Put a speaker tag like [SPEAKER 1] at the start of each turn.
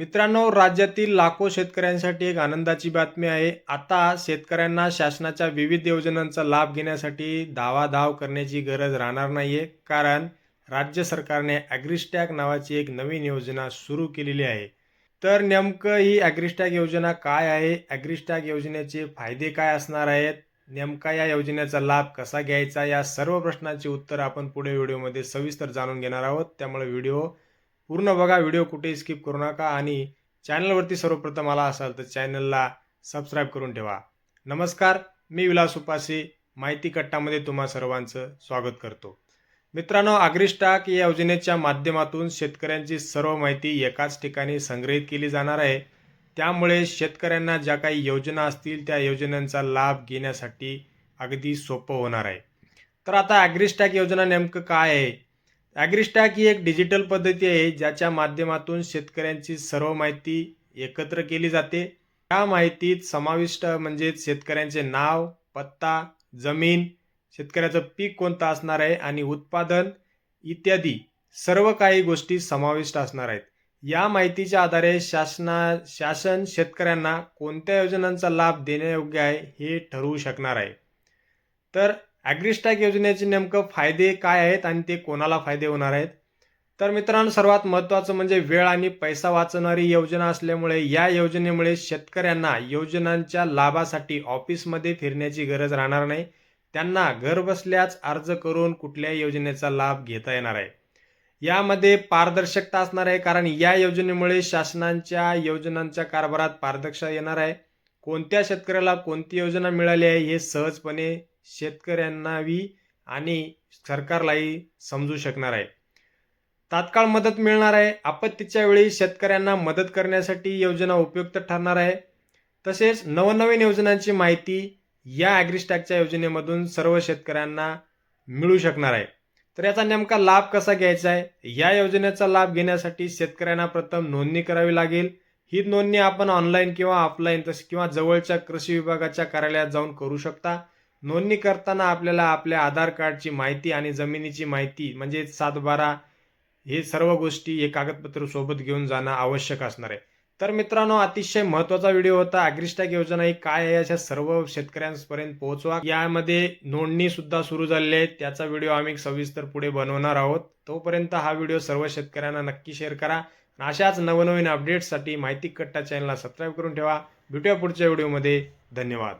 [SPEAKER 1] मित्रांनो राज्यातील लाखो शेतकऱ्यांसाठी एक आनंदाची बातमी आहे. आता शेतकऱ्यांना शासनाच्या विविध योजनांचा लाभ घेण्यासाठी धावाधाव करण्याची गरज राहणार नाही आहे कारण राज्य सरकारने ॲग्रिस्टॅग नावाची एक नवीन योजना सुरू केलेली आहे. तर नेमकं ही ॲग्रिस्टॅग योजना काय आहे? ॲग्रिस्टॅग योजनेचे फायदे काय असणार आहेत? नेमका या योजनेचा लाभ कसा घ्यायचा? या सर्व प्रश्नांची उत्तर आपण पुढे व्हिडिओमध्ये सविस्तर जाणून घेणार आहोत. त्यामुळे व्हिडिओ पूर्ण बघा व्हिडिओ कुठेही स्किप करू नका आणि चॅनलवरती सर्वप्रथम आला असाल तर चॅनलला सबस्क्राईब करून ठेवा. नमस्कार मी विलास उपासे माहिती कट्टामध्ये तुम्हा सर्वांचं स्वागत करतो. मित्रांनो आग्रिस्टाक या योजनेच्या माध्यमातून शेतकऱ्यांची सर्व माहिती एकाच ठिकाणी संग्रहित केली जाणार आहे. त्यामुळे शेतकऱ्यांना ज्या काही योजना असतील त्या योजनांचा लाभ घेण्यासाठी अगदी सोपं होणार आहे. तर आता ॲग्रिस्टॅक योजना नेमकं काय आहे? ॲग्रिस्टॅक ही एक डिजिटल पद्धती आहे ज्याच्या माध्यमातून शेतकऱ्यांची सर्व माहिती एकत्र केली जाते. त्या माहितीत समाविष्ट म्हणजे शेतकऱ्यांचे नाव पत्ता जमीन शेतकऱ्याचं पीक कोणतं असणार आहे आणि उत्पादन इत्यादी सर्व काही गोष्टी समाविष्ट असणार आहेत. या माहितीच्या आधारे शासना शासन शेतकऱ्यांना कोणत्या योजनांचा लाभ देण्यायोग्य आहे हे ठरवू शकणार आहे. तर ॲग्रिस्टॅक योजनेचे नेमकं फायदे काय आहेत आणि ते कोणाला फायदे होणार आहेत? तर मित्रांनो सर्वात महत्त्वाचं म्हणजे वेळ आणि पैसा वाचवणारी योजना असल्यामुळे या योजनेमुळे शेतकऱ्यांना योजनांच्या लाभासाठी ऑफिसमध्ये फिरण्याची गरज राहणार नाही. त्यांना घरबसल्याच अर्ज करून कुठल्याही योजनेचा लाभ घेता येणार आहे. यामध्ये पारदर्शकता असणार आहे कारण या योजनेमुळे शासनांच्या योजनांच्या कारभारात पारदर्शकता येणार आहे. कोणत्या शेतकऱ्याला कोणती योजना मिळाली आहे हे सहजपणे शेतकऱ्यांनाही आणि सरकारलाही समजू शकणार आहे. तात्काळ मदत मिळणार आहे. आपत्तीच्या वेळी शेतकऱ्यांना मदत करण्यासाठी योजना उपयुक्त ठरणार आहे. तसेच नवनवीन योजनांची माहिती या ॲग्रिस्टॅकच्या योजनेमधून सर्व शेतकऱ्यांना मिळू शकणार आहे. तर याचा नेमका लाभ कसा घ्यायचा आहे? या योजनेचा लाभ घेण्यासाठी शेतकऱ्यांना प्रथम नोंदणी करावी लागेल. ही नोंदणी आपण ऑनलाईन किंवा ऑफलाईन तसे किंवा जवळच्या कृषी विभागाच्या कार्यालयात जाऊन करू शकता. नोंदणी करताना आपल्याला आपल्या आधार कार्डची माहिती आणि जमिनीची माहिती म्हणजे सातबारा हे सर्व गोष्टी हे कागदपत्र सोबत घेऊन जाणं आवश्यक असणार आहे. तर मित्रांनो अतिशय महत्त्वाचा व्हिडिओ होता. अग्रिस्टॅक योजना ही काय आहे अशा सर्व शेतकऱ्यांपर्यंत पोहोचवा. यामध्ये नोंदणी सुद्धा सुरू झालेली आहे. त्याचा व्हिडिओ आम्ही सविस्तर पुढे बनवणार आहोत. तोपर्यंत हा व्हिडिओ सर्व शेतकऱ्यांना नक्की शेअर करा. आणि अशाच नवनवीन अपडेट्ससाठी माहिती कट्टा चॅनलला सबस्क्राईब करून ठेवा. भेटूया पुढच्या व्हिडिओमध्ये. धन्यवाद.